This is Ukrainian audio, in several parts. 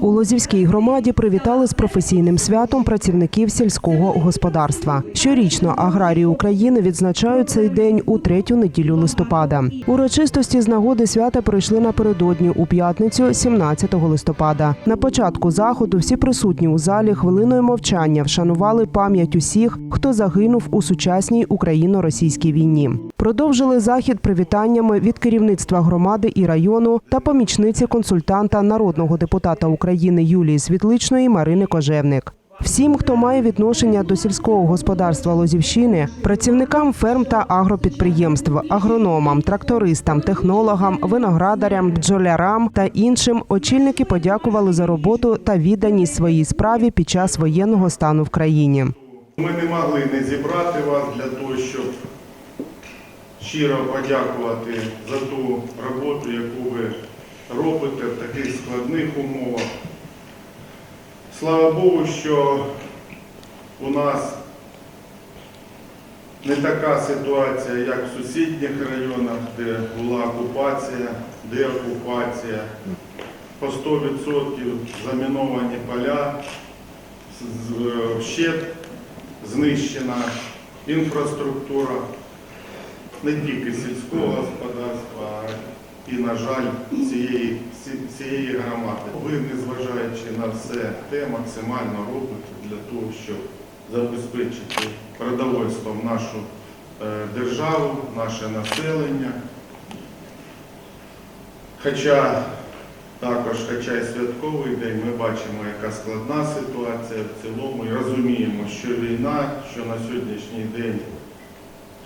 У Лозівській громаді привітали з професійним святом працівників сільського господарства. Щорічно аграрії України відзначають цей день у третю неділю листопада. Урочистості з нагоди свята пройшли напередодні у п'ятницю, 17 листопада. На початку заходу всі присутні у залі хвилиною мовчання вшанували пам'ять усіх, хто загинув у сучасній україно-російській війні. Продовжили захід привітаннями від керівництва громади і району та помічниці консультанта народного депутата України Юлії Світличної Марини Кожевник. Всім, хто має відношення до сільського господарства Лозівщини, працівникам ферм та агропідприємств, агрономам, трактористам, технологам, виноградарям, бджолярам та іншим очільники подякували за роботу та відданість своїй справі під час воєнного стану в країні. Ми не могли не зібрати вас для того, щоб щиро подякувати за ту роботу, яку ви робите в таких складних умовах. Слава Богу, що у нас не така ситуація, як в сусідніх районах, де була окупація, деокупація, по 100% заміновані поля, з- з- знищена інфраструктура не тільки сільського господарства, а і, на жаль, цієї, цієї громади. Ви, незважаючи на все те, максимально робите для того, щоб забезпечити продовольством нашу е, державу, наше населення. Хоча також, хоча й святковий день, ми бачимо, яка складна ситуація в цілому і розуміємо, що війна, що на сьогоднішній день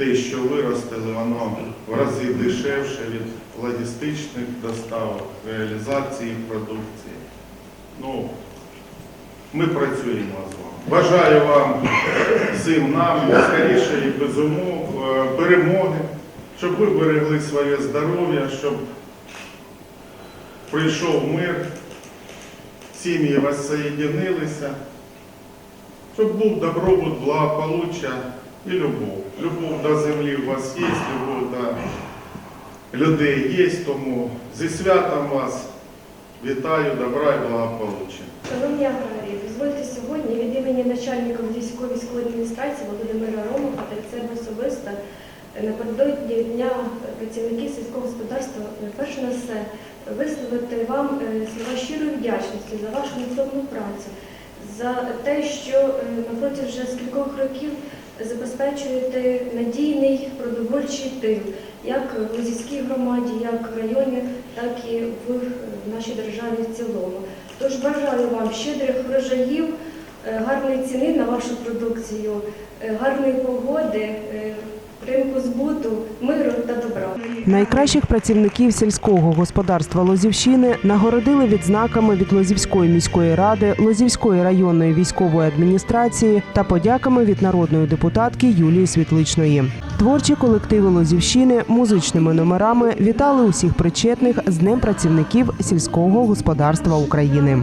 те, що виростили, воно в рази дешевше від логістичних доставок, реалізації продукції. Ну, ми працюємо з вами. Бажаю вам всім нам скоріше і без умов е, перемоги, щоб ви берегли своє здоров'я, щоб прийшов мир, сім'ї воссоєдинилися, щоб був добробут, благополуччя і любов. Любов до землі у вас є, любов до людей є, тому зі святом вас вітаю, добра і благополуччя. Шановні аграрії, дозвольте сьогодні від імені начальника військової військової адміністрації Володимира Ромова та себе особисто напередодні Дня працівників сільського господарства перш на все висловити вам е, слова щирої вдячності за вашу невтомну працю, за те, що е, напроти вже з кількох років забезпечуєте надійний продовольчий тил, як в Лозівській громаді, як в районі, так і в е, нашій державі в цілому. Тож бажаю вам щедрих врожаїв, е, гарної ціни на вашу продукцію, е, гарної погоди, ринку збуту, миру та добра. Найкращих працівників сільського господарства Лозівщини нагородили відзнаками від Лозівської міської ради, Лозівської районної військової адміністрації та подяками від народної депутатки Юлії Світличної. Творчі колективи Лозівщини музичними номерами вітали усіх причетних з Днем працівників сільського господарства України.